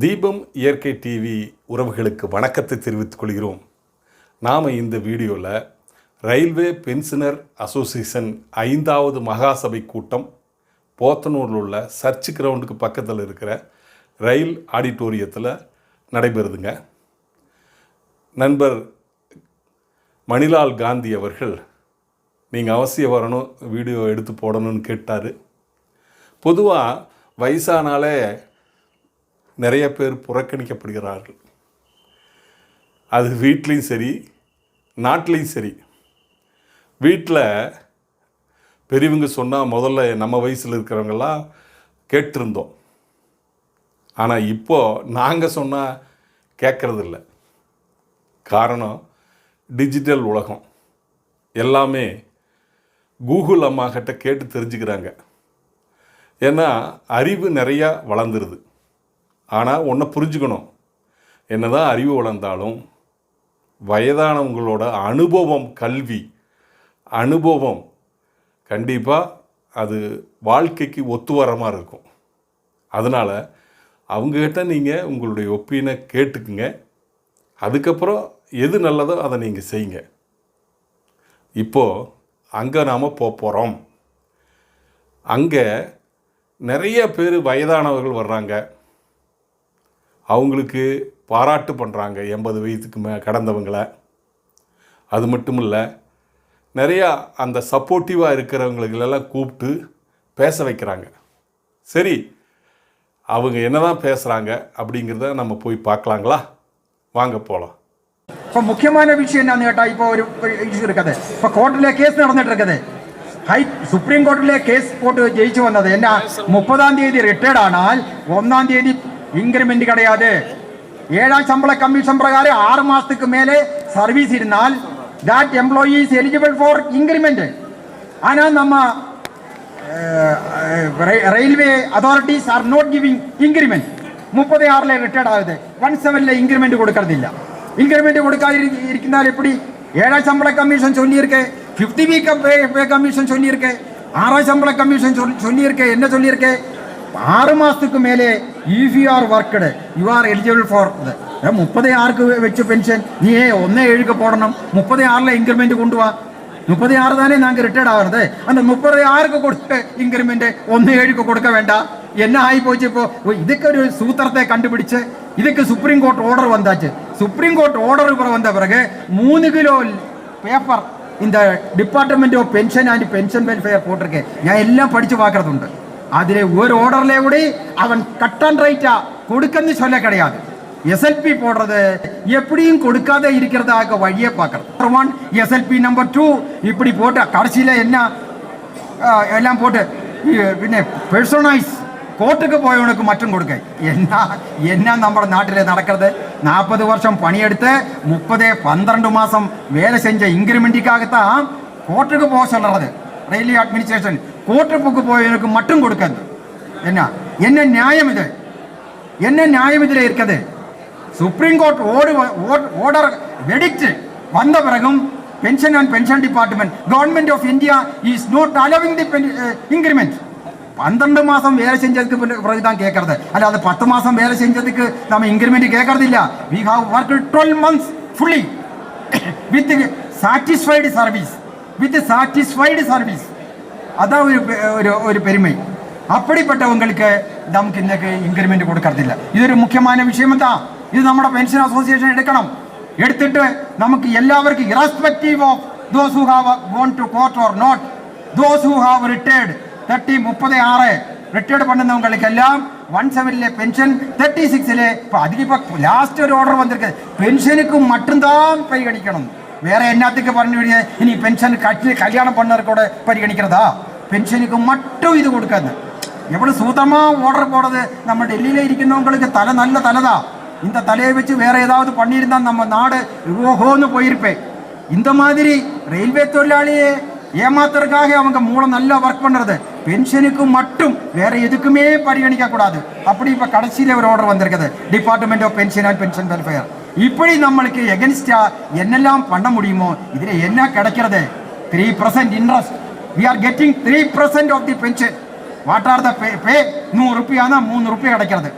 தீபம் இயற்கை டிவி உறவுகளுக்கு வணக்கத்தை தெரிவித்துக் கொள்கிறோம். நாம் இந்த வீடியோவில் ரயில்வே பென்ஷனர் அசோசியேஷன் ஐந்தாவது மகாசபை கூட்டம் போத்தனூரில் உள்ள சர்ச் கிரவுண்டுக்கு பக்கத்தில் இருக்கிற ரயில் ஆடிட்டோரியத்தில் நடைபெறுதுங்க. நண்பர் மணிலால் காந்தி அவர்கள் நீங்கள் அவசியம் வரணும் வீடியோ எடுத்து போடணும்னு கேட்டார். பொதுவாக வயசானாலே நிறைய பேர் புறக்கணிக்கப்படுகிறார்கள். அது வீட்லேயும் சரி நாட்டிலையும் சரி. வீட்டில் பெரியவங்க சொன்னால் முதல்ல நம்ம வயசில் இருக்கிறவங்கெல்லாம் கேட்டிருந்தோம். ஆனால் இப்போது நாங்கள் சொன்னால் கேட்குறதில்ல காரணம் டிஜிட்டல் உலகம். எல்லாமே கூகுள் அம்மா கிட்ட கேட்டு தெரிஞ்சுக்கிறாங்க. ஏன்னா அறிவு நிறையா வளர்ந்துருது. ஆனால் ஒன்றை புரிஞ்சுக்கணும். என்னதான் அறிவு வளர்ந்தாலும் வயதானவங்களோட அனுபவம் கல்வி அனுபவம் கண்டிப்பாக அது வாழ்க்கைக்கு ஒத்து வர மாதிரி இருக்கும். அதனால் அவங்கக்கிட்ட நீங்கள் உங்களுடைய ஒப்பீனை கேட்டுக்குங்க. அதுக்கப்புறம் எது நல்லதோ அதை நீங்கள் செய்யுங்க. இப்போது அங்கே நாம் போக போகிறோம் அங்கே நிறைய பேர் வயதானவர்கள் வர்றாங்க. அவங்களுக்கு பாராட்டு பண்ணுறாங்க எண்பது வயதுக்கு மே கடந்தவங்களை அது மட்டும் இல்லை நிறையா அந்த சப்போர்ட்டிவாக இருக்கிறவங்களுக்கெல்லாம் கூப்பிட்டு பேச வைக்கிறாங்க சரி அவங்க என்னதான் பேசுகிறாங்க அப்படிங்கிறத நம்ம போய் பார்க்கலாங்களா வாங்க போகலாம் இப்போ முக்கியமான விஷயம் என்னன்னு கேட்டால் இப்போ ஒரு இஷ்யூ இருக்குது இப்போ கோர்ட்டில் கேஸ் நடந்துட்டு இருக்குது ഹൈ സുപ്രീം കോടതിയിലെ കേസ് പോട്ട് ജയിച്ചു വന്നത് എന്നാ മുപ്പതാം തീയതി റിട്ടയർഡ് ஆனால் ഒന്നാം തീയതി ഇൻക്രിമെന്റ് கிடையாது ஏழாம் சம்பள கமிஷன் பிரகாரம் ஆறு மாசத்துக்கு மேலே சர்வீஸ் இருந்தால் that employee is eligible for increment ஆனா நம்ம railway authorities are not giving increment முப்பது ஆறுல ரிட்டையர்ட் ஆகுது ஒன் செவன்ல இன்க்ரிமெண்ட் கொடுக்கறதில்ல இன்க்ரிமெண்ட் கொடுக்காது இருந்தால் எப்படி ஏழாம் சம்பள கமிஷன் சொல்லியிருக்கேன் fifty week pay pay commission சொல்லியிருக்கேன் ஆறாம் சம்பள கமிஷன் ആറ് മാസത്തേക്ക് മേലെ if you are worked you are eligible for ഇത്. മുപ്പത് ആർക്ക് വെച്ച് പെൻഷൻ നീ ഏ ഒന്നേ ഏഴുക്ക് പോടണം. മുപ്പത് ആറിലെ ഇൻക്രിമെന്റ് കൊണ്ടുപോവാ മുപ്പത് ആറ് തന്നെ ഞങ്ങൾക്ക് റിട്ടയർഡ് ആവരുത് അല്ല മുപ്പത് ആർക്ക് കൊടുത്ത് ഇൻക്രിമെന്റ് ഒന്ന് ഏഴുക്ക് കൊടുക്ക വേണ്ട. എന്നെ ആയി പോയിച്ചപ്പോൾ ഇതൊക്കെ ഒരു സൂത്രത്തെ കണ്ടുപിടിച്ച് ഇതൊക്കെ സുപ്രീം കോർട്ട് ഓർഡർ വന്നാച്ച്. സുപ്രീം കോർട്ട് ഓർഡർ വന്ന പിറകെ മൂന്ന് kilo paper in the department of pension and pension welfare போட்டிருக்கேன் ഞാൻ എല്ലാം പഠിച്ചു பார்க்குறதுண்டு அதில் ஒரு ஆர்டர்ல கூட அவன் கட் அண்ட் ரைட்டா கொடுக்கன்னு சொல்ல கிடையாது எஸ்எல்பி போடுறது எப்படியும் கொடுக்காத இருக்கிறதாக வழியை பார்க்கறது ஒன் எஸ்எல்பி நம்பர் டூ இப்படி போட்டு கடைசியில் என்ன ആ, എല്ലാം പോട്ട് ഈ, പിന്നെ പേഴ്സണൈസ് കോർട്ടുക്ക് പോയവനക്ക് മറ്റും കൊടുക്ക എന്നാ എന്നാ നമ്മുടെ നാട്ടിലെ നടക്കുന്നത് നാൽപ്പത് വർഷം പണിയെടുത്ത് മുപ്പത് പന്ത്രണ്ട് മാസം വേല செஞ்ச இன்க்ரிமெண்ட்டுக்காகத்தான் கோர்ட்டுக்கு போக சொல்றது ரயில்வே அட்மினிஸ்ட்ரேஷன் கோர்ட்டுக்கு போயவனுக்கு மட்டும் கொடுக்காது என்ன என்ன நியாயம் இது என்ன நியாயம் இதில் இருக்குது சுப்ரீம் கோர்ட் ஓடு ஓர்டர் வெடிக்ட் வந்த பிறகும் pension and pension department government of India is not allowing the increment பன்னெண்டு மாதம் வேலை செஞ்சதுக்கு பிறகு தான் கேட்கறது அல்ல அது பத்து மாதம் வேலை செஞ்சதுக்கு நம்ம இன்க்ரிமெண்ட் கேட்கறது இல்ல we have work twelve months fully with satisfied service with satisfied service അതാ ഒരു ഒരു ஒரு பெருமை அப்படிப்பட்டவங்களுக்கு நமக்கு ഇന്നേക്ക് ഇൻക്രിമെന്റ് കൊടുക്കത്തില്ല ഇതൊരു മുഖ്യമായ വിഷയം എന്താ? ഇത് നമ്മുടെ പെൻഷൻ അസോസിയേഷൻ എടുക്കണം. എടുത്തിട്ട് നമുക്ക് എല്ലാവർക്കും irrespective of those who have gone to court or not those who have retired thirty മുപ്പത് ആറ് റിട്ടയർഡ് പണ്ടുന്നവങ്ങൾക്കെല്ലാം വൺ സെവനിലെ പെൻഷൻ തേർട്ടി സിക്സിലെ അധികം ഇപ്പം ലാസ്റ്റ് ഒരു ഓർഡർ വന്നിരിക്കുന്നത്. പെൻഷനുക്കും മറ്റും താൻ പരിഗണിക്കണം. வேற என்னத்துக்கு பண்ண வேண்டிய இனி பென்ஷன் கட்டி கல்யாணம் பண்ணவர் கூட பரிகணிக்கிறதா? பென்ஷனுக்கு மட்டும் இது கொடுக்காது. எவ்வளவு சூத்தமா ஆர்டர் போடுறது? நம்ம டெல்லியில் இருக்கிறவங்களுக்கு தலை நல்ல தலைதா. இந்த தலையை வச்சு வேற ஏதாவது பண்ணியிருந்தா நம்ம நாடு ஓஹோன்னு போயிருப்பேன் இந்த மாதிரி ரயில்வே தொழிலாளியே ஏமாத்துறதுக்காக அவங்க மூலம் நல்லா ஒர்க் பண்ணுறது பென்ஷனுக்கு மட்டும் வேற எதுக்குமே பரிகணிக்க கூடாது அப்படி இப்போ கடைசியில் ஒரு ஆர்டர் வந்திருக்குது. Department of pension and pension welfare இப்படி நம்மளுக்கு எகென்ஸ்டா என்னெல்லாம் பண்ண முடியுமோ இதுல என்ன கிடைக்கிறது three percent interest we are getting three percent of the pension what are the pay pay நூறு ருப்பியானா மூணு ருப்பியா கிடைக்கிறது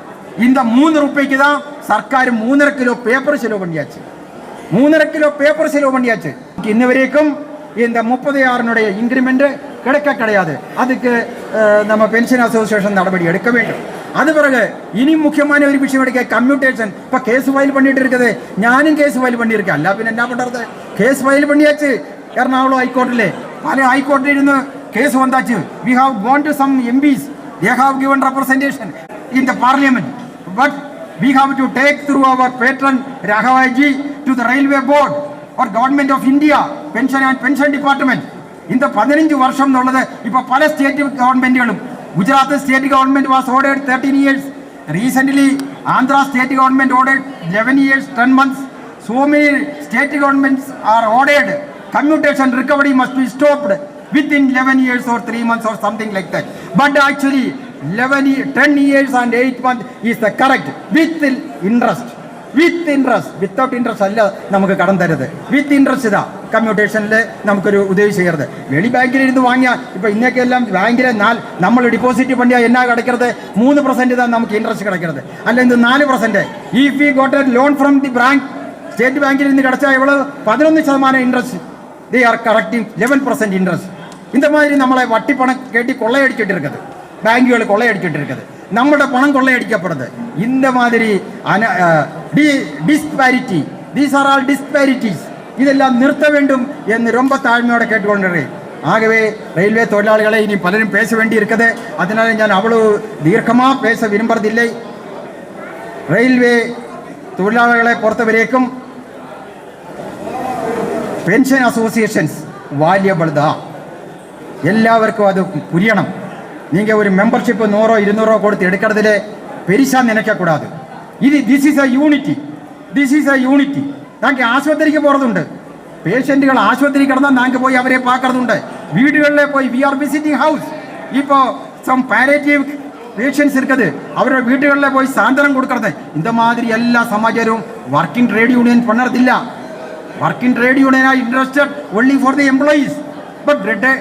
இந்த மூணு ரூபாய்க்கு தான் சர்க்கார் மூணரை கிலோ பேப்பர் செலவு பண்ணியாச்சு மூணரை கிலோ பேப்பர் செலவு பண்ணியாச்சு இன்ன வரைக்கும் இந்த முப்பது ஆறுனுடைய இன்க்ரிமெண்ட் கிடைக்க கிடையாது அதுக்கு அஹ், நம்ம பென்ஷன் அசோசியேஷன் நடவடிக்கை எடுக்க வேண்டும் അത് പിറകെ ഇനിയും മുഖ്യമായ ഒരു വിഷയം എടുക്കുക. കമ്മ്യൂട്ടേഷൻ ഇപ്പൊ കേസ് ഫയൽ പണിയിട്ടിരിക്കത് ഞാനും കേസ് ഫയൽ പണിയിരിക്കുക അല്ല പിന്നെ എന്നാ പണ്ടത് കേസ് ഫയൽ പണിയച്ച് എറണാകുളം ഹൈക്കോർട്ടിലെ പല ഹൈക്കോടതിയിൽ ഇരുന്ന് case വന്നാച്ച്. We have gone to some MPs they have given representation in the parliament but we have to take through our patron Raghavaji to the railway board or government of India pension and pension department ഇന്ന് പതിനഞ്ച് വർഷം എന്നുള്ളത് ഇപ്പൊ പല state ഗവൺമെന്റുകളും Gujarat state government was ordered thirteen years recent Andhra state government ordered eleven years ten months so many state governments are ordered commutation recovery must be stopped within 11 years or 3 months or something like that but actually 11 10 years and 8 months is the correct with interest with interest without interest അല്ല നമുക്ക് കടം തരുത് with interest കമ്മ്യൂട്ടേഷനിൽ നമുക്കൊരു ഉദവി ചെയ്യരുത് വെളി ബാങ്കിൽ ഇരുന്ന് വാങ്ങിയ ഇപ്പൊ ഇന്നൊക്കെ എല്ലാം ബാങ്കിലെ നാല് നമ്മൾ ഡിപ്പോസിറ്റ് പണ്ടിയാ എന്നാ കിടക്കുന്നത് മൂന്ന് പെർസെന്റ് தான் നമുക്ക് ഇൻട്രസ്റ്റ് കിടക്കുന്നത് അല്ല ഇത് നാല് percent if you got a loan from the bank state ബാങ്കിൽ നിന്ന് കിടച്ചാൽ ഇവള് പതിനൊന്ന് ശതമാനം interest they are correcting eleven percent interest இந்த மாதிரி நம்மளை வட்டி பணம் கேட்டி கொள்ளையடிச்சிட்டு இருக்குது பேங்குகள் கொள்ளையடிச்சிட்டு இருக்குது நம்மளோட பணம் கொள்ளையடிக்கப்படுது இந்த மாதிரி disparity these are all disparities ഇതെല്ലാം നിർത്ത വേണ്ടും എന്ന് രൊമ്പ താഴ്മയോടെ കേട്ടുകൊണ്ടേ ஆகவே ரயில்வே தொழிலாளிகளை இனி பலரும் பேச வேண்டி இருக்குது அதனால் நான் அவ்வளவு தீர்க்கமாக பேச விரும்புறதில்லை ரயில்வே தொழிலாளர்களை பொறுத்த வரைக்கும் பென்ஷன் அசோசியேஷன்ஸ் വാല്യബിൾതാ എല്ലാവർക്കും അത് പുരിയണം നിങ്ങൾ ഒരു മെമ്പർഷിപ്പ് നൂറോ ഇരുന്നൂറോ കൊടുത്ത് എടുക്കുന്നതിൽ പെരിശാൻ നനയ്ക്കക്കൂടാതെ ഇത് this is a unity this is a unity thank ആശുപത്രിക്ക് പോകുന്നുണ്ട് പേഷ്യന്റുകൾ ആശുപത്രി കിടന്നാൽ താങ്ക് പോയി അവരെ പാക്കുന്നുണ്ട് വീടുകളിലെ പോയി വി ആർ വിസിറ്റിംഗ് ഹൗസ് ഇപ്പോൾ സം പാരേറ്റീവ് പേഷ്യൻസ് ഇരിക്കത്. അവരുടെ വീടുകളിലെ പോയി സാന്ത്വനം കൊടുക്കരുത് ഇതുമാതിരി എല്ലാ സമാചാരവും working trade union പണർത്തില്ല working trade union are interested only for the employees but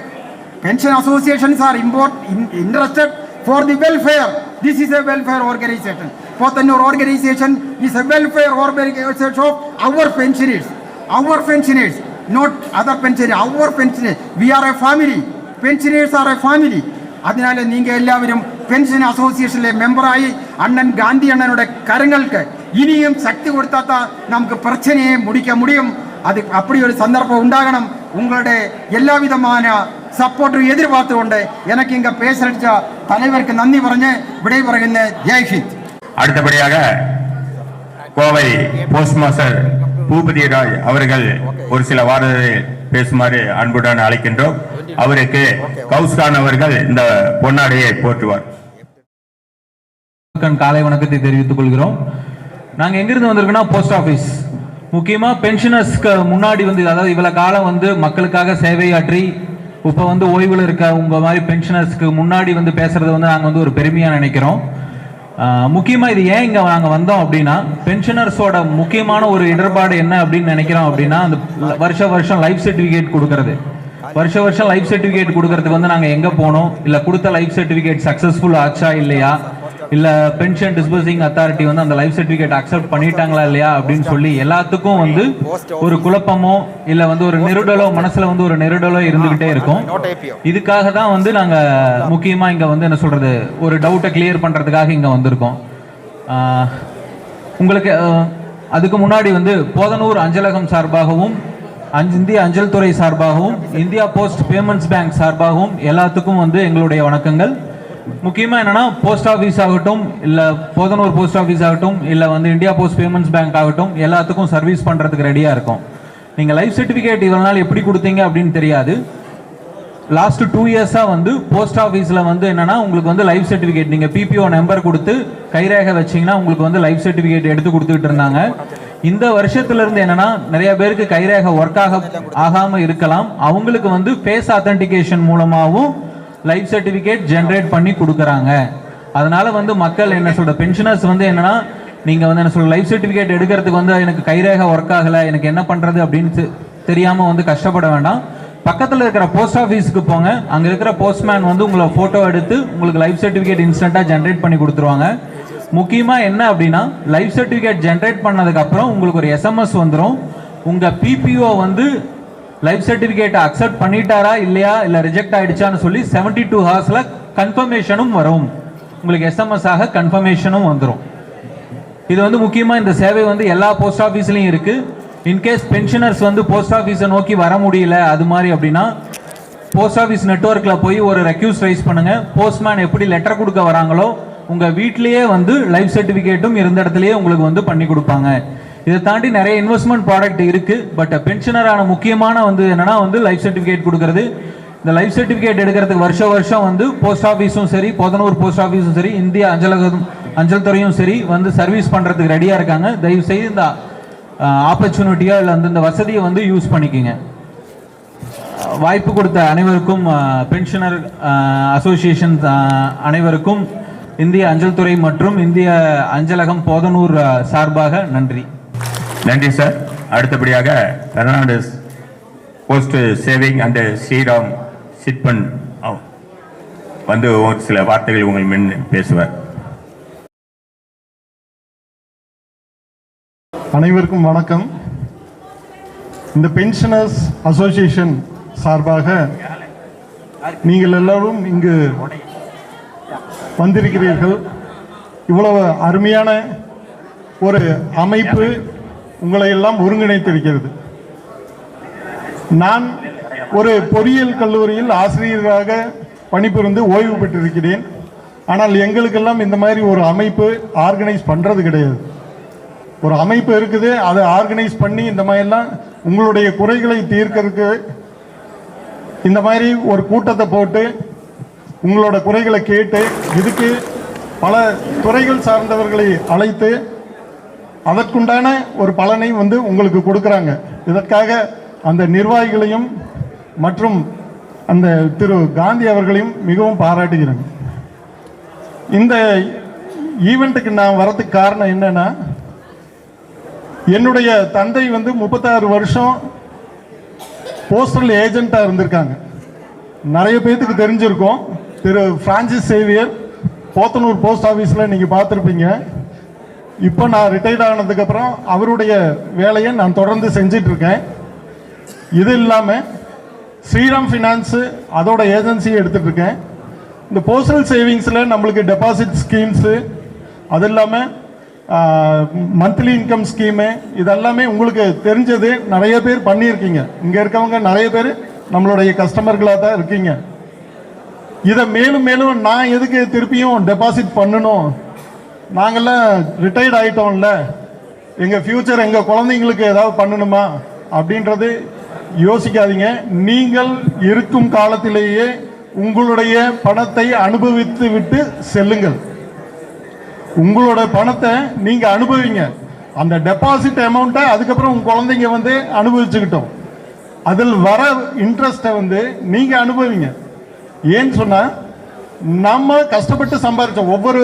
pension associations are import interested for the welfare this is a welfare organization Pothanur organization is a welfare organization of our pensioners. Our pensioners, not other pensioners, our pensioners. We are a family. Pensioners are a family. അതിനാൽ നിങ്ങൾ എല്ലാവരും pension അസോസിയേഷനിലെ മെമ്പറായി അണ്ണൻ ഗാന്ധി അണ്ണനുടെ കരങ്ങൾക്ക് ഇനിയും ശക്തി കൊടുത്താത്ത നമുക്ക് പ്രച്ചനയെ മുടിക്കാൻ മുടിയും അത് അപ്പടി ഒരു സന്ദർഭം ഉണ്ടാകണം ഉങ്ങളുടെ എല്ലാവിധമായ സപ്പോർട്ടും എതിർപാർത്തുകൊണ്ട് എനിക്ക് ഇങ്ങനെ പേശടിച്ച തലവർക്ക് നന്ദി പറഞ്ഞ് ഇവിടെ പറയുന്ന ജയ് ഹിന്ദ് அடுத்தபடியாக கோவை போஸ்ட் மாஸ்டர் பூபதி ராய் அவர்கள் ஒரு சில வார்த்தைகளை பேசுமாறு அன்புடன் அழைக்கின்றோம். அவருக்கு கௌஸ்கான் அவர்கள் இந்த பொன்னாடையை போற்றுவார். காலை வணக்கத்தை தெரிவித்துக் கொள்கிறோம். நாங்க எங்கிருந்து வந்திருக்கோம்னா போஸ்ட் ஆபீஸ் முக்கியமா பென்ஷனர்ஸ்க்கு முன்னாடி வந்து அதாவது இவ்வளவு காலம் வந்து மக்களுக்காக சேவையாற்றி இப்ப வந்து ஓய்வுல இருக்க உங்க மாதிரி பென்ஷனர்ஸ்க்கு முன்னாடி வந்து பேசுறது வந்து நாங்க வந்து ஒரு பெருமையா நினைக்கிறோம். முக்கியமாக முக்கியமா இது ஏன் இங்க நாங்க வந்தோம் அப்படின்னா பென்ஷனர்ஸோட முக்கியமான ஒரு இடர்பாடு என்ன அப்படின்னு நினைக்கிறோம் அப்படின்னா அந்த வருஷ வருஷம் லைஃப் சர்டிபிகேட் கொடுக்கறது. வருஷ வருஷம் லைஃப் சர்டிபிகேட் கொடுக்கறதுக்கு வந்து நாங்க எங்க போனோம்? இல்ல கொடுத்த லைஃப் சர்டிபிகேட் சக்ஸஸ்ஃபுல் ஆச்சா இல்லையா? இல்ல பென்ஷன் டிஸ்பர்சிங் அத்தாரிட்டி வந்து அந்த லைஃப் சர்டிபிகேட் அக்செப்ட் பண்ணிட்டாங்களா இல்லையா அப்படின்னு சொல்லி எல்லாத்துக்கும் வந்து ஒரு குழப்பமோ இல்ல வந்து ஒரு நெருடலோ மனசுல வந்து ஒரு நெருடலோ இருந்துகிட்டே இருக்கும். இதுக்காக தான் வந்து நாங்க முக்கியமா இங்க வந்து என்ன சொல்றது ஒரு டவுட்டை கிளியர் பண்றதுக்காக இங்க வந்திருக்கோம். உங்களுக்கு அதுக்கு முன்னாடி வந்து போதனூர் அஞ்சலகம் சார்பாகவும் இந்திய அஞ்சல் துறை சார்பாகவும் இந்தியா போஸ்ட் பேமெண்ட்ஸ் பேங்க் சார்பாகவும் எல்லாத்துக்கும் வந்து எங்களுடைய வணக்கங்கள். முக்கியமாக என்னென்னா போஸ்ட் ஆஃபீஸ் ஆகட்டும் இல்லை போதனூர் போஸ்ட் ஆஃபீஸ் ஆகட்டும் இல்லை வந்து இந்தியா போஸ்ட் பேமெண்ட்ஸ் பேங்க் ஆகட்டும் எல்லாத்துக்கும் சர்வீஸ் பண்ணுறதுக்கு ரெடியாக இருக்கும். நீங்கள் லைஃப் சர்டிஃபிகேட் இவ்வளோ நாள் எப்படி கொடுத்தீங்க அப்படின்னு தெரியாது. லாஸ்ட் டூ இயர்ஸாக வந்து போஸ்ட் ஆஃபீஸில் வந்து என்னென்னா உங்களுக்கு வந்து லைஃப் சர்டிஃபிகேட் நீங்கள் பிபிஓ நம்பர் கொடுத்து கைரேகை வச்சீங்கன்னா உங்களுக்கு வந்து லைஃப் சர்டிஃபிகேட் எடுத்து கொடுத்துட்டு இருந்தாங்க. இந்த வருஷத்துலேருந்து என்னென்னா என்னன்னா நிறைய பேருக்கு கைரேகை ஒர்க் ஆக ஆகாமல் இருக்கலாம். அவங்களுக்கு வந்து ஃபேஸ் ஆத்தென்டிகேஷன் மூலமாகவும் லைஃப் சர்டிஃபிகேட் ஜென்ரேட் பண்ணி கொடுக்குறாங்க. அதனால வந்து மக்கள் என்ன சொல்ற பென்ஷனர்ஸ் வந்து என்னன்னா நீங்க வந்து என்ன சொல்ற லைஃப் சர்டிஃபிகேட் எடுக்கிறதுக்கு வந்து எனக்கு கைரேக ஒர்க் ஆகல எனக்கு என்ன பண்றது அப்படின்னு தெ- தெரியாம வந்து கஷ்டப்பட வேண்டாம். பக்கத்தில் இருக்கிற போஸ்ட் ஆஃபீஸ்க்கு போங்க. அங்கே இருக்கிற போஸ்ட்மேன் வந்து உங்களை ஃபோட்டோ எடுத்து உங்களுக்கு லைஃப் சர்டிஃபிகேட் இன்ஸ்டண்ட்டாக ஜென்ரேட் பண்ணி கொடுத்துருவாங்க. முக்கியமாக என்ன அப்படின்னா லைஃப் சர்டிஃபிகேட் ஜென்ரேட் பண்ணதுக்கப்புறம் உங்களுக்கு ஒரு எஸ்எம்எஸ் வந்துடும் உங்கள் பிபிஓ வந்து லைஃப் சர்டிஃபிகேட்டை அக்செப்ட் பண்ணிட்டாரா இல்லையா இல்லை ரிஜெக்ட் ஆயிடுச்சான்னு சொல்லி செவன்டி டூ ஹார்ஸில் கன்ஃபர்மேஷனும் வரும். உங்களுக்கு எஸ்எம்எஸ் ஆக கன்ஃபர்மேஷனும் வந்துடும் இது வந்து முக்கியமாக இந்த சேவை வந்து எல்லா போஸ்ட் ஆஃபீஸ்லையும் இருக்குது இன்கேஸ் பென்ஷனர்ஸ் வந்து போஸ்ட் ஆஃபீஸை நோக்கி வர முடியல அது மாதிரி அப்படின்னா போஸ்ட் ஆஃபீஸ் நெட்ஒர்க்கில் போய் ஒரு ரெக்யூஸ் ரைஸ் பண்ணுங்கள் போஸ்ட்மேன் எப்படி லெட்டர் கொடுக்க வராங்களோ உங்கள் வீட்லேயே வந்து லைஃப் சர்டிஃபிகேட்டும் இருந்த இடத்துலையே உங்களுக்கு வந்து பண்ணி கொடுப்பாங்க. இதை தாண்டி நிறைய இன்வெஸ்ட்மெண்ட் ப்ராடக்ட் இருக்குது பட் பென்ஷனரான முக்கியமான வந்து என்னன்னா வந்து லைஃப் சர்டிஃபிகேட் கொடுக்கறது. இந்த லைஃப் சர்டிஃபிகேட் எடுக்கிறதுக்கு வருஷம் வருஷம் வந்து போஸ்ட் ஆஃபீஸும் சரி போதனூர் போஸ்ட் ஆஃபீஸும் சரி இந்திய அஞ்சலகம் அஞ்சல் துறையும் சரி வந்து சர்வீஸ் பண்ணுறதுக்கு ரெடியாக இருக்காங்க. தயவு செய்து இந்த ஆப்பர்ச்சுனிட்டியோ இல்லை அந்த இந்த வசதியை வந்து யூஸ் பண்ணிக்கோங்க. வாய்ப்பு கொடுத்த அனைவருக்கும் பென்ஷனர் அசோசியேஷன் அனைவருக்கும் இந்திய அஞ்சல் துறை மற்றும் இந்திய அஞ்சலகம் போதனூர் சார்பாக நன்றி. நன்றி சார் அடுத்தபடியாக Fernandes post saving and Sriram chit fund. வந்து ஒரு சில வார்த்தைகள் உங்கள் மின் பேசுவார். அனைவருக்கும் வணக்கம். இந்த பென்ஷனர்ஸ் அசோசியேஷன் சார்பாக நீங்கள் எல்லாரும் இங்கு வந்திருக்கிறீர்கள். இவ்வளவு அருமையான ஒரு அமைப்பு உங்களை எல்லாம் ஒருங்கிணைத்திருக்கிறது. நான் ஒரு பொறியியல் கல்லூரியில் ஆசிரியராக பணிபுரிந்து ஓய்வு பெற்றிருக்கிறேன். ஆனால் எங்களுக்கெல்லாம் இந்த மாதிரி ஒரு அமைப்பு ஆர்கனைஸ் பண்ணுறது கிடையாது. ஒரு அமைப்பு இருக்குது அதை ஆர்கனைஸ் பண்ணி இந்த மாதிரிலாம் உங்களுடைய குறைகளை தீர்க்கறதுக்கு இந்த மாதிரி ஒரு கூட்டத்தை போட்டு உங்களோட குறைகளை கேட்டு இதுக்கு பல துறைகள் சார்ந்தவர்களை அழைத்து அதற்குண்டான ஒரு பலனை வந்து உங்களுக்கு கொடுக்குறாங்க. இதற்காக அந்த நிர்வாகிகளையும் மற்றும் அந்த திரு காந்தி அவர்களையும் மிகவும் பாராட்டுகிறேன். இந்த ஈவெண்ட்டுக்கு நான் வரதுக்கு காரணம் என்னன்னா என்னுடைய தந்தை வந்து முப்பத்தாறு வருஷம் போஸ்டல் ஏஜெண்ட்டாக இருந்திருக்காங்க. நிறைய பேர்த்துக்கு தெரிஞ்சிருக்கும். திரு பிரான்சிஸ் சேவியர் போத்தனூர் போஸ்ட் ஆஃபீஸில் நீங்கள் பார்த்துருப்பீங்க. இப்போ நான் ரிட்டையர்ட் ஆனதுக்கப்புறம் அவருடைய வேலையை நான் தொடர்ந்து செஞ்சிட்ருக்கேன். இது இல்லாமல் ஸ்ரீராம் ஃபினான்ஸு அதோட ஏஜென்சியை எடுத்துட்டு இருக்கேன் இந்த போஸ்டல் சேவிங்ஸில் நம்மளுக்கு டெபாசிட் ஸ்கீம்ஸு அது இல்லாமல் மந்த்லி இன்கம் ஸ்கீமு இதெல்லாமே உங்களுக்கு தெரிஞ்சது நிறைய பேர் பண்ணியிருக்கீங்க. இங்கே இருக்கவங்க நிறைய பேர் நம்மளுடைய கஸ்டமர்களாக தான் இருக்கீங்க. இதை மேலும் மேலும் நான் எதுக்கு திருப்பியும் டெபாசிட் பண்ணணும்? நாங்கள்லாம் ரிட்டையர்ட் ஆகிட்டோம்ல எங்கள் ஃப்யூச்சர் எங்கள் குழந்தைங்களுக்கு ஏதாவது பண்ணணுமா? அப்படின்றது யோசிக்காதீங்க. நீங்கள் இருக்கும் காலத்திலேயே உங்களுடைய பணத்தை அனுபவித்து விட்டு செல்லுங்கள். உங்களோட பணத்தை நீங்கள் அனுபவிங்க. அந்த டெபாசிட் அமௌண்ட்டை அதுக்கப்புறம் உங்கள் குழந்தைங்க வந்து அனுபவிச்சுக்கிட்டோம். அதில் வர இன்ட்ரெஸ்ட்டை வந்து நீங்கள் அனுபவிங்க. ஏன்னு சொன்னால் நம்ம கஷ்டப்பட்டு சம்பாதிச்சோம் ஒவ்வொரு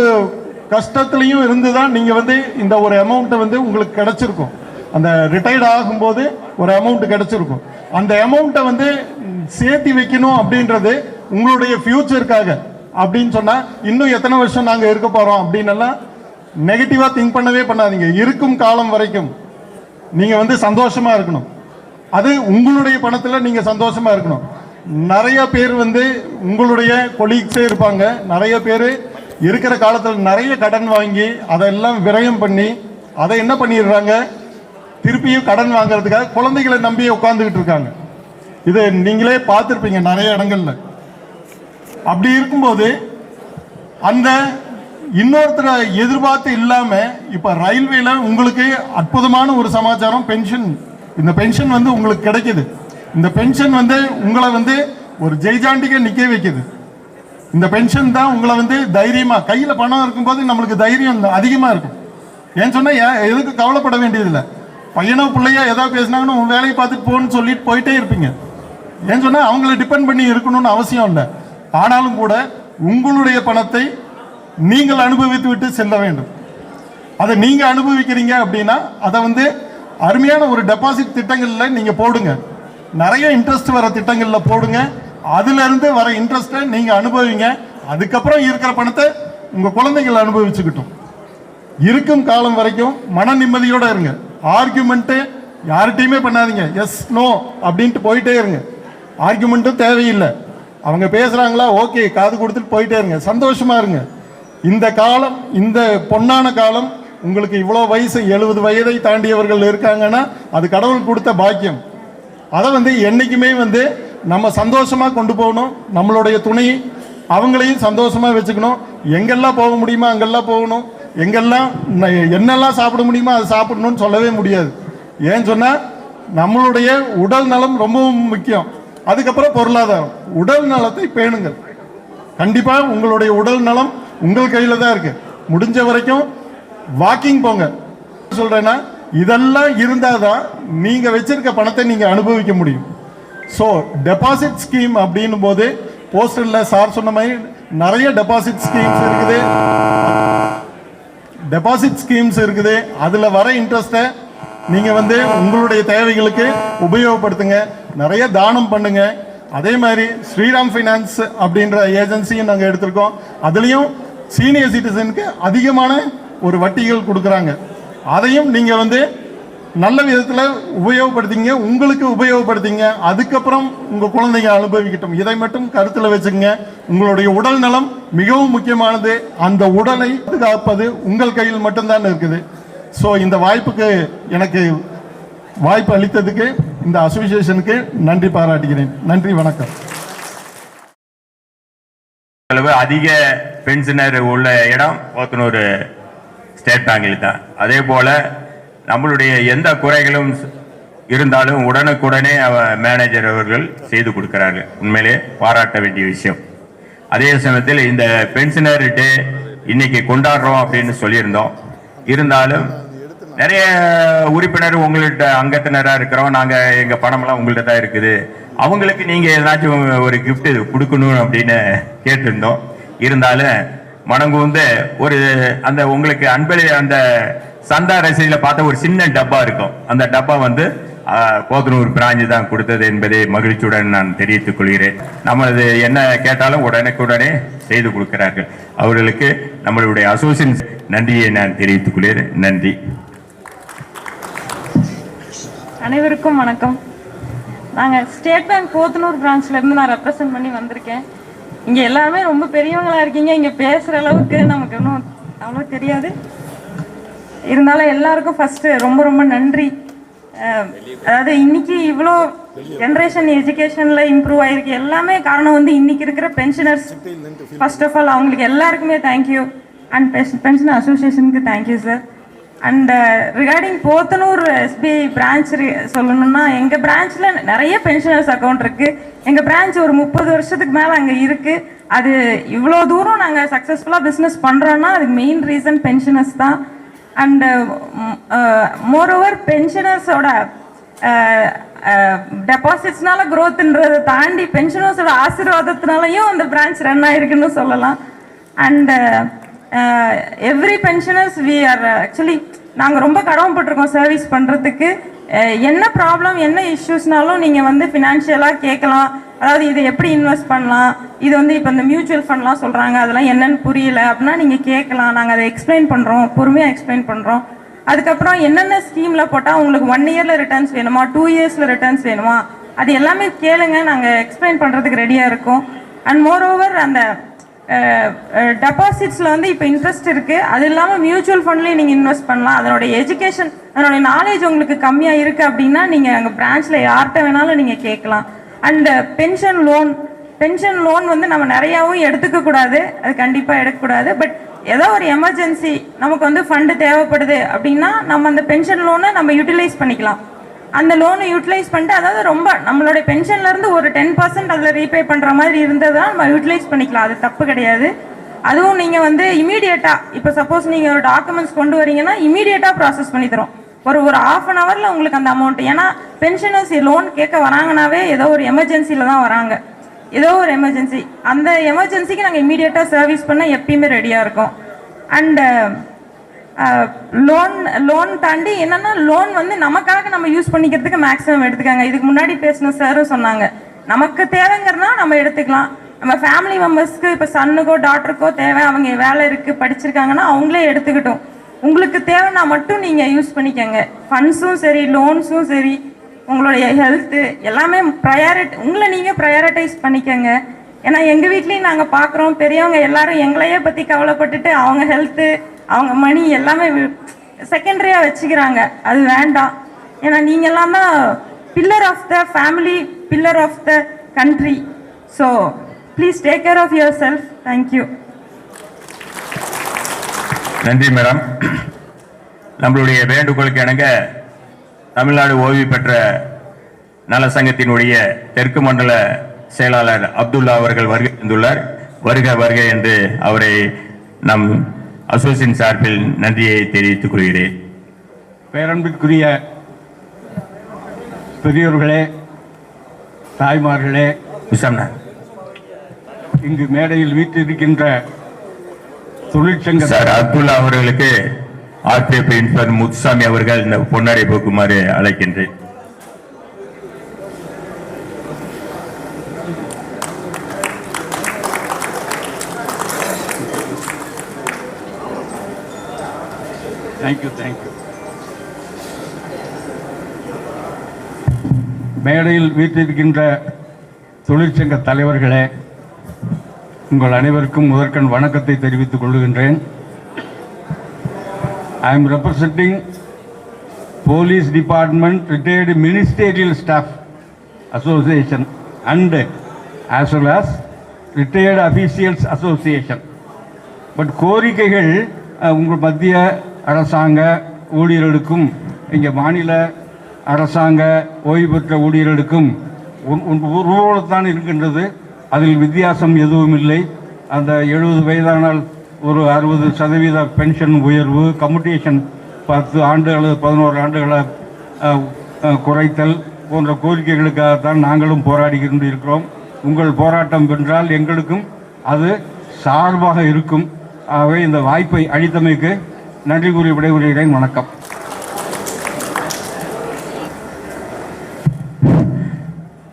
கஷ்டத்துலையும் இருந்து தான் நீங்கள் வந்து இந்த ஒரு அமௌண்ட்டை வந்து உங்களுக்கு கிடச்சிருக்கும். அந்த ரிட்டையர்ட் ஆகும்போது ஒரு அமௌண்ட் கிடச்சிருக்கும். அந்த அமௌண்ட்டை வந்து சேர்த்தி வைக்கணும் அப்படின்றது உங்களுடைய ஃபியூச்சருக்காக அப்படின்னு சொன்னால் இன்னும் எத்தனை வருஷம் நாங்கள் இருக்க போகிறோம் அப்படின்னு நெகட்டிவாக திங்க் பண்ணவே பண்ணாதீங்க. இருக்கும் காலம் வரைக்கும். நீங்கள் வந்து சந்தோஷமாக இருக்கணும். அது உங்களுடைய பணத்தில் நீங்கள் சந்தோஷமாக இருக்கணும். நிறைய பேர் வந்து உங்களுடைய கொலீக்ஸே இருப்பாங்க. நிறைய பேர் இருக்கிற காலத்தில் நிறைய கடன் வாங்கி அதெல்லாம் விரயம் பண்ணி அதை என்ன பண்ணிடுறாங்க? திருப்பியும் கடன் வாங்குறதுக்காக குழந்தைகளை நம்பி உட்காந்துக்கிட்டு இருக்காங்க. இது நீங்களே பார்த்துருப்பீங்க நிறைய இடங்கள்ல. அப்படி இருக்கும்போது அந்த இன்னொருத்தரை எதிர்பார்த்து இல்லாமல் இப்போ ரயில்வேல உங்களுக்கு அற்புதமான ஒரு சமாச்சாரம் பென்ஷன். இந்த பென்ஷன் வந்து உங்களுக்கு கிடைக்குது. இந்த பென்ஷன் வந்து உங்களை வந்து ஒரு ஜெய்ஜாண்டிக்க நிற்க வைக்குது. இந்த பென்ஷன் தான் உங்களை வந்து தைரியமா கையில பணம் இருக்கும்போது நம்மளுக்கு தைரியம் அதிகமா இருக்கும். ஏன்னு சொன்னா ஏன் எதுக்கு கவலைப்பட வேண்டியதில்லை. பையனோ பிள்ளையோ ஏதோ பேசினாங்கன்னு உங்கள் வேலையை பார்த்துட்டு போன்னு சொல்லிட்டு போயிட்டே இருப்பீங்க. ஏன்னு சொன்னா அவங்கள டிபெண்ட் பண்ணி இருக்கணும்னு அவசியம் இல்லை. ஆனாலும் கூட உங்களுடைய பணத்தை நீங்கள் அனுபவித்து விட்டு செல்ல வேண்டும். அதை நீங்க அனுபவிக்கிறீங்க அப்படின்னா அதை வந்து அருமையான ஒரு டெபாசிட் திட்டங்களில் நீங்க போடுங்க. நிறைய இன்ட்ரெஸ்ட் வர திட்டங்களில் போடுங்க. அதுல இருந்து வர இன்ட்ரெஸ்ட்டை நீங்க அனுபவிங்க. அதுக்கப்புறம் இருக்கிற பணத்தை உங்க குழந்தைகள் அனுபவிச்சுக்கிட்டும். இருக்கும் காலம் வரைக்கும் மன நிம்மதியோட இருங்க. ஆர்கியூமெண்ட்டு யார்கிட்டயுமே பண்ணாதீங்க. எஸ் நோ அப்படின்ட்டு போயிட்டே இருங்க. ஆர்குமெண்ட்டும் தேவையில்லை. அவங்க பேசுகிறாங்களா ஓகே காது கொடுத்துட்டு போயிட்டே இருங்க. சந்தோஷமா இருங்க. இந்த காலம் இந்த பொன்னான காலம் உங்களுக்கு இவ்வளோ வயசு எழுபது வயதை தாண்டியவர்கள் இருக்காங்கன்னா அது கடவுள் கொடுத்த பாக்கியம். அதை வந்து என்றைக்குமே வந்து நம்ம சந்தோஷமாக கொண்டு போகணும். நம்மளுடைய துணை அவங்களையும் சந்தோஷமாக வச்சுக்கணும். எங்கெல்லாம் போக முடியுமோ அங்கெல்லாம் போகணும். எங்கெல்லாம் என்னெல்லாம் சாப்பிட முடியுமோ அதை சாப்பிடணும்னு சொல்லவே முடியாது. ஏன்னு சொன்னால் நம்மளுடைய உடல் நலம் ரொம்பவும் முக்கியம். அதுக்கப்புறம் பொருளாதாரம். உடல் நலத்தை பேணுங்கள். கண்டிப்பாக உங்களுடைய உடல் நலம் உங்கள் கையில் தான் இருக்கு. முடிஞ்ச வரைக்கும் வாக்கிங் போங்க. சொல்கிறேன்னா இதெல்லாம் இருந்தால் தான் நீங்கள் வச்சிருக்க பணத்தை நீங்கள் அனுபவிக்க முடியும். ஸோ டெபாசிட் ஸ்கீம் அப்படின்னும் போது போஸ்டர்ல சார் சொன்ன மாதிரி நிறைய டெபாசிட் ஸ்கீம்ஸ் இருக்குது. டெபாசிட் ஸ்கீம்ஸ் இருக்குது. அதில் வர இன்ட்ரெஸ்ட்டை நீங்கள் வந்து உங்களுடைய தேவைகளுக்கு உபயோகப்படுத்துங்க. நிறைய தானம் பண்ணுங்க. அதே மாதிரி ஸ்ரீராம் ஃபைனான்ஸ் அப்படின்ற ஏஜென்சியும் நாங்கள் எடுத்திருக்கோம். அதுலேயும் சீனியர் சிட்டிசனுக்கு அதிகமான ஒரு வட்டிகள் கொடுக்குறாங்க. அதையும் நீங்கள் வந்து நல்ல விதத்தில் உபயோகப்படுத்திங்க உங்களுக்கு உபயோகப்படுத்திங்க. அதுக்கப்புறம் உங்கள் குழந்தைங்க அனுபவிக்கட்டும். இதை மட்டும் கருத்தில் வச்சுங்க உங்களுடைய உடல் நலம் மிகவும் முக்கியமானது. அந்த உடலை பாதுகாப்பது உங்கள் கையில் மட்டும்தான் இருக்குது. ஸோ இந்த வாய்ப்புக்கு எனக்கு வாய்ப்பு அளித்ததுக்கு இந்த அசோசியேஷனுக்கு நன்றி பாராட்டுகிறேன். நன்றி வணக்கம். அளவு அதிக பென்ஷனர் உள்ள இடம் போத்தனூர் ஸ்டேட் பேங்கில் தான். அதே போல நம்மளுடைய எந்த குறைகளும் இருந்தாலும் உடனுக்குடனே அவ மேனேஜர் அவர்கள் செய்து கொடுக்கிறார்கள். உண்மையிலே பாராட்ட வேண்டிய விஷயம். அதே சமயத்தில் இந்த பென்ஷனர் டே இன்னைக்கு கொண்டாடுறோம் அப்படின்னு சொல்லியிருந்தோம். இருந்தாலும் நிறைய உறுப்பினர் உங்கள்கிட்ட அங்கத்தினராக இருக்கிறோம். நாங்கள் எங்கள் பணமெல்லாம் உங்கள்ட்ட தான் இருக்குது. அவங்களுக்கு நீங்கள் ஏதாச்சும் ஒரு கிஃப்ட் கொடுக்கணும் அப்படின்னு கேட்டிருந்தோம். இருந்தாலும் மனங்குந்து ஒரு அந்த உங்களுக்கு அன்பளி அந்த சந்தா ரசீதுல பார்த்த ஒரு சின்ன டப்பா இருக்கும். அந்த டப்பா வந்து கோதனூர் பிராஞ்சு தான் கொடுத்தது என்பதை மகிழ்ச்சியுடன் நான் தெரிவித்துக் கொள்கிறேன். நம்மளது என்ன கேட்டாலும் உடனுக்குடனே செய்து கொடுக்கிறார்கள். அவர்களுக்கு நம்மளுடைய அசோசியன்ஸ் நன்றியை நான் தெரிவித்துக் கொள்கிறேன். நன்றி. அனைவருக்கும் வணக்கம். நாங்கள் ஸ்டேட் பேங்க் போத்தனூர் பிரான்ச்லேருந்து நான் ரெப்ரசன்ட் பண்ணி வந்திருக்கேன். இங்கே எல்லாருமே ரொம்ப பெரியவங்களாக இருக்கீங்க. இங்கே பேசுகிற அளவுக்கு நமக்கு இன்னும் அவ்வளோ தெரியாது. இருந்தாலும் எல்லாருக்கும் ஃபஸ்ட்டு ரொம்ப ரொம்ப நன்றி. அதாவது இன்னைக்கு இவ்வளோ ஜென்ரேஷன் எஜுகேஷனில் இம்ப்ரூவ் ஆகிருக்கு எல்லாமே காரணம் வந்து இன்னைக்கு இருக்கிற பென்ஷனர்ஸ் ஃபர்ஸ்ட் ஆஃப் ஆல் அவங்களுக்கு எல்லாருக்குமே thank you and pension அசோசியேஷனுக்கு thank you sir and regarding Pothanur SBI branch சொல்லணும்னா எங்கள் பிரான்ச்சில் நிறைய பென்ஷனர்ஸ் அக்கௌண்ட் இருக்குது எங்கள் பிரான்ச் ஒரு முப்பது வருஷத்துக்கு மேலே அங்கே இருக்குது அது இவ்வளோ தூரம் நாங்கள் சக்ஸஸ்ஃபுல்லாக பிஸ்னஸ் பண்ணுறோன்னா அதுக்கு மெயின் ரீசன் பென்ஷனர்ஸ் தான். அண்ட் மோரோவர் பென்ஷனர்ஸோட டெபாசிட்ஸ்னால க்ரோத்ன்றதை தாண்டி பென்ஷனர்ஸோட ஆசீர்வாதத்தினாலையும் அந்த பிரான்ச் ரன் ஆயிருக்குன்னு சொல்லலாம். And every pensioners we are actually நாங்கள் ரொம்ப கடமைப்பட்டிருக்கோம் சர்வீஸ் பண்ணுறதுக்கு என்ன ப்ராப்ளம் என்ன இஷ்யூஸ்னாலும் நீங்கள் வந்து ஃபினான்ஷியலாக கேட்கலாம். அதாவது இதை எப்படி இன்வெஸ்ட் பண்ணலாம்? இது வந்து இப்போ இந்த மியூச்சுவல் ஃபண்ட்லாம் சொல்கிறாங்க அதெல்லாம் என்னென்னு புரியல. அப்படின்னா நீங்கள் கேட்கலாம். நாங்கள் அதை எக்ஸ்பிளைன் பண்ணுறோம் பொறுமையாக எக்ஸ்பிளைன் பண்ணுறோம் அதுக்கப்புறம் என்னென்ன ஸ்கீமில் போட்டால் உங்களுக்கு ஒன் இயரில் ரிட்டர்ன்ஸ் வேணுமா? டூ இயர்ஸில் ரிட்டர்ன்ஸ் வேணுமா? அது எல்லாமே கேளுங்க. நாங்கள் எக்ஸ்பிளைன் பண்ணுறதுக்கு ரெடியாக இருக்கோம். அண்ட் மோர் ஓவர் அந்த டெபாசிட்ஸில் வந்து இப்போ இன்ட்ரெஸ்ட் இருக்குது அது இல்லாமல் மியூச்சுவல் ஃபண்ட்லேயும் நீங்கள் இன்வெஸ்ட் பண்ணலாம். அதனுடைய எஜுகேஷன் அதனுடைய நாலேஜ் உங்களுக்கு கம்மியாக இருக்குது அப்படின்னா நீங்கள் அங்கே பிரான்ச்சில் யார்கிட்ட வேணாலும் நீங்கள் கேட்கலாம். And pension loan pension loan வந்து நம்ம நிறையாவும் எடுத்துக்கக்கூடாது அது கண்டிப்பாக எடுக்கக்கூடாது. பட் ஏதோ ஒரு எமர்ஜென்சி நமக்கு வந்து ஃபண்டு தேவைப்படுது அப்படின்னா நம்ம அந்த பென்ஷன் லோனை நம்ம யூட்டிலைஸ் பண்ணிக்கலாம். அந்த லோனை யூட்டிலைஸ் பண்ணிட்டு அதாவது ரொம்ப நம்மளுடைய பென்ஷன்லேருந்து ஒரு டென் பர்சன்ட் அதில் ரீபே பண்ணுற மாதிரி இருந்ததுன்னா நம்ம யூட்டிலைஸ் பண்ணிக்கலாம். அது தப்பு கிடையாது. அதுவும் நீங்கள் வந்து இமீடியட்டாக இப்போ சப்போஸ் நீங்கள் ஒரு டாக்குமெண்ட்ஸ் கொண்டு வரீங்கன்னா இமீடியட்டாக ப்ராசஸ் பண்ணி தரோம். ஒரு ஒரு ஆஃப் அன் ஹவரில் உங்களுக்கு அந்த அமௌண்ட் ஏன்னா பென்ஷனர்ஸ் லோன் கேட்க வராங்கனாவே ஏதோ ஒரு எமர்ஜென்சியில் தான் வராங்க. ஏதோ ஒரு எமர்ஜென்சி அந்த எமர்ஜென்சிக்கு நாங்கள் இமீடியட்டாக சர்வீஸ் பண்ண எப்பயுமே ரெடியாக இருக்கோம். அண்டு லோன் லோன் தாண்டி என்னன்னா லோன் வந்து நமக்காக நம்ம யூஸ் பண்ணிக்கிறதுக்கு மேக்ஸிமம் எடுத்துக்காங்க. இதுக்கு முன்னாடி பேசின சாரும் சொன்னாங்க. நமக்கு தேவைங்கிறதுனா நம்ம எடுத்துக்கலாம். நம்ம ஃபேமிலி மெம்பர்ஸ்க்கு இப்போ சன்னுக்கோ டாட்டருக்கோ தேவை. அவங்க வேலை இருக்குது படிச்சிருக்காங்கன்னா அவங்களே எடுத்துக்கிட்டோம். உங்களுக்கு தேவைன்னா மட்டும் நீங்கள் யூஸ் பண்ணிக்கோங்க. ஃபண்ட்ஸும் சரி லோன்ஸும் சரி உங்களுடைய ஹெல்த்து எல்லாமே ப்ரையாரிட்டி உங்களை நீங்கள் ப்ரையாரிட்டைஸ் பண்ணிக்கோங்க. ஏன்னா எங்கள் வீட்லேயும் நாங்கள் பார்க்குறோம் பெரியவங்க எல்லாரும் எங்களையே பற்றி கவலைப்பட்டுட்டு அவங்க ஹெல்த்து அவங்க மணி எல்லாமே செகண்டரியாக வச்சுக்கிறாங்க. அது வேண்டாம். ஏன்னா நீங்கள்லாம் தான் pillar of the family pillar of the country so please take care of yourself thank you நன்றி மேடம் நம்மளுடைய வேண்டுகோளுக்கு இணங்க தமிழ்நாடு ஓய்வு பெற்ற நல சங்கத்தினுடைய தெற்கு மண்டல செயலாளர் அப்துல்லா அவர்கள் வருகை தந்துள்ளார். வருக வருக என்று அவரை நம் அசோசியேஷன் சார்பில் நன்றியை தெரிவித்துக் கொள்கிறேன். பேரன்பிற்குரிய பெரியோர்களே தாய்மார்களே இங்கு மேடையில் வீற்றிருக்கின்ற தொழிற்சங்க சார் அப்துல்லா அவர்களுக்கு ஆர்பிஎஃப் இன்ஸ்பெக்டர் முத்துசாமி அவர்கள் இந்த பொன்னடை போக்குமாறு அழைக்கின்றேன். தேங்க்யூ தேங்க்யூ மேடையில் வீற்றிருக்கின்ற தொழிற்சங்க தலைவர்களே உங்கள் அனைவருக்கும் முதற்கண் வணக்கத்தை தெரிவித்துக் கொள்கின்றேன். I am representing police department retired ministerial staff association and as well as retired officials association but கோரிக்கைகள் உங்கள் மத்திய அரசாங்க ஊழியர்களுக்கும் இங்கே மாநில அரசாங்க ஓய்வு பெற்ற ஊழியர்களுக்கும் உருவத்தான் இருக்கின்றது. அதில் வித்தியாசம் எதுவும் இல்லை அந்த எழுபது வயதானால் ஒரு அறுபது சதவீத பென்ஷன் உயர்வு கம்யூட்டேஷன் பத்து ஆண்டு அல்லது பதினோரு ஆண்டுகளை குறைத்தல் போன்ற கோரிக்கைகளுக்காகத்தான் நாங்களும் போராடி கொண்டு இருக்கிறோம். உங்கள் போராட்டம் வென்றால் எங்களுக்கும் அது சார்பாக இருக்கும். ஆகவே இந்த வாய்ப்பை அளித்தமைக்கு நன்றி கூறி விடைபெறுகிறேன். வணக்கம்.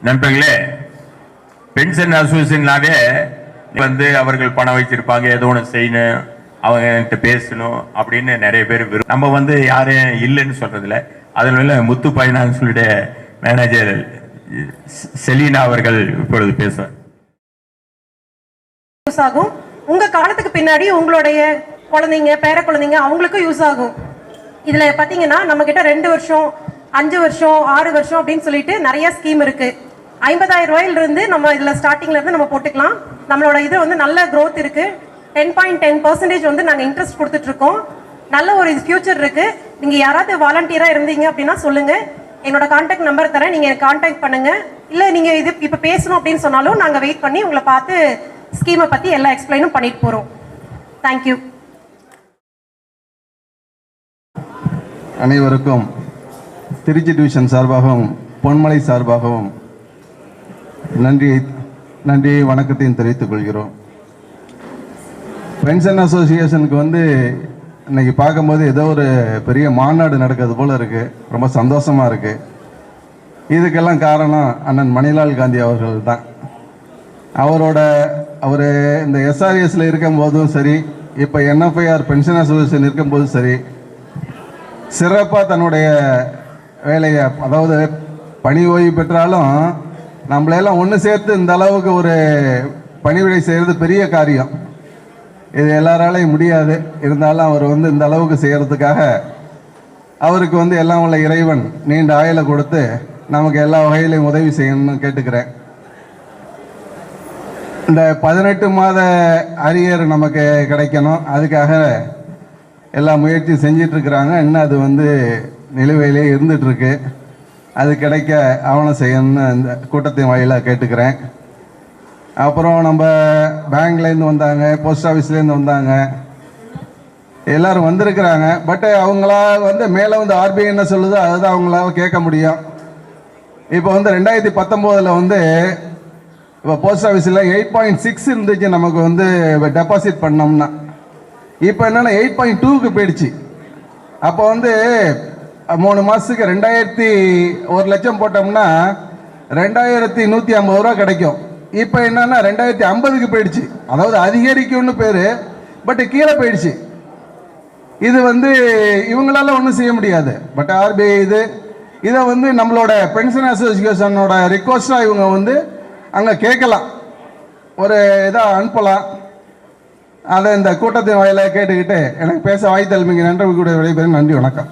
நண்பர்களே பென்ஷன் அசோசியேஷன்னாவே வந்து அவர்கள் பணம் வச்சிருப்பாங்க ஏதோ ஒன்று செய்யணும் அவங்க கிட்ட பேசணும் அப்படின்னு நிறைய பேர் விரும் நம்ம வந்து யாரும் இல்லைன்னு சொல்றதில்ல. அதில் முத்து பைனான்ஸுடைய மேனேஜர் செலீனா அவர்கள் இப்பொழுது பேசுவார். உங்க காலத்துக்கு பின்னாடி உங்களுடைய குழந்தைங்க பேர குழந்தைங்க அவங்களுக்கும் யூஸ் ஆகும். இதில் பார்த்தீங்கன்னா நம்மக்கிட்ட ரெண்டு வருஷம் அஞ்சு வருஷம் ஆறு வருஷம் அப்படின்னு சொல்லிட்டு நிறைய ஸ்கீம் இருக்கு. ஐம்பதாயிரம் ரூபாயிலிருந்து நம்ம இதில் ஸ்டார்டிங்லேருந்து நம்ம போட்டுக்கலாம். நம்மளோட இது வந்து நல்ல க்ரோத் இருக்கு. டென் பாயிண்ட் டென் பர்சன்டேஜ் வந்து நாங்கள் இன்ட்ரெஸ்ட் கொடுத்துட்ருக்கோம் நல்ல ஒரு ஃபியூச்சர் இருக்கு. நீங்கள் யாராவது வாலண்டியராக இருந்தீங்க அப்படின்னா சொல்லுங்க. என்னோட கான்டாக்ட் நம்பர் தரேன். நீங்கள் கான்டாக்ட் பண்ணுங்க. இல்லை நீங்கள் இது இப்போ பேசணும் அப்படின்னு சொன்னாலும் நாங்கள் வெயிட் பண்ணி உங்களை பார்த்து ஸ்கீமை பற்றி எல்லா எக்ஸ்பிளைனும் பண்ணிட்டு போகிறோம் தேங்க்யூ அனைவருக்கும் திருச்சி டிவிஷன் சார்பாகவும் பொன்மலை சார்பாகவும் நன்றியை நன்றியை வணக்கத்தையும் தெரிவித்துக் கொள்கிறோம். பென்ஷன் அசோசியேஷனுக்கு வந்து இன்னைக்கு பார்க்கும்போது ஏதோ ஒரு பெரிய மாநாடு நடக்கிறது போல இருக்கு. ரொம்ப சந்தோஷமா இருக்கு. இதுக்கெல்லாம் காரணம் அண்ணன் மணிலால் காந்தி அவர்கள் தான். அவரோட அவர் இந்த எஸ்ஆர்எஸ்ல இருக்கும் போதும் சரி இப்போ என்எஃப்ஐஆர் பென்ஷன் அசோசியேஷன் இருக்கும்போதும் சரி சிறப்பாக தன்னுடைய வேலையை அதாவது பணி ஓய்வு பெற்றாலும் நம்மளையெல்லாம் ஒன்று சேர்த்து இந்த அளவுக்கு ஒரு பணிவிடை செய்கிறது பெரிய காரியம். இது எல்லாராலையும் முடியாது. இருந்தாலும் அவர் வந்து இந்த அளவுக்கு செய்கிறதுக்காக அவருக்கு வந்து எல்லாம் உள்ள இறைவன் நீண்ட ஆயுளை கொடுத்து நமக்கு எல்லா வகையிலையும் உதவி செய்யணும்னு கேட்டுக்கிறேன். இந்த பதினெட்டு மாத அரியர் நமக்கு கிடைக்கணும். அதுக்காக எல்லா முயற்சியும் செஞ்சிட்ருக்கிறாங்க. இன்னும் அது வந்து நிலுவையிலே இருந்துகிட்ருக்கு அது கிடைக்க ஆவணம் செய்யணும்னு இந்த கூட்டத்தின் வாயிலாக கேட்டுக்கிறேன். அப்புறம் நம்ம பேங்க்லேருந்து வந்தாங்க போஸ்ட் ஆஃபீஸ்லேருந்து வந்தாங்க. எல்லோரும் வந்திருக்கிறாங்க. பட்டு அவங்களா வந்து மேலே வந்து ஆர்பிஐ என்ன சொல்லுதோ அதுதான் அவங்களால கேட்க முடியும். இப்போ வந்து ரெண்டாயிரத்தி பத்தொம்போதில் வந்து இப்போ போஸ்ட் ஆஃபீஸில் எயிட் பாயிண்ட் சிக்ஸ் இருந்துச்சு. நமக்கு வந்து டெபாசிட் பண்ணோம்னா. இப்போ என்னென்னா எயிட் பாயிண்ட் டூக்கு போயிடுச்சு. அப்போ வந்து மூணு மாதத்துக்கு ரெண்டாயிரத்தி ஒரு லட்சம் போட்டோம்னா ரெண்டாயிரத்தி நூற்றி ஐம்பது ரூபா கிடைக்கும். இப்போ என்னன்னா ரெண்டாயிரத்தி ஐம்பதுக்கு போயிடுச்சு. அதாவது அதிகரிக்கும்னு பேர் பட் கீழே போயிடுச்சு. இது வந்து இவங்களால ஒன்றும் செய்ய முடியாது. பட் ஆர்பிஐ இது இதை வந்து நம்மளோட பென்ஷன் அசோசியேஷனோட ரிக்வஸ்டாக இவங்க வந்து அங்கே கேட்கலாம். ஒரு இதாக அனுப்பலாம். அதை இந்த கூட்டத்தின் வாயிலாக கேட்டுக்கிட்டு எனக்கு பேச வாய்த்தல்மிங்க நன்றி கூட விடைபெறும். நன்றி வணக்கம்.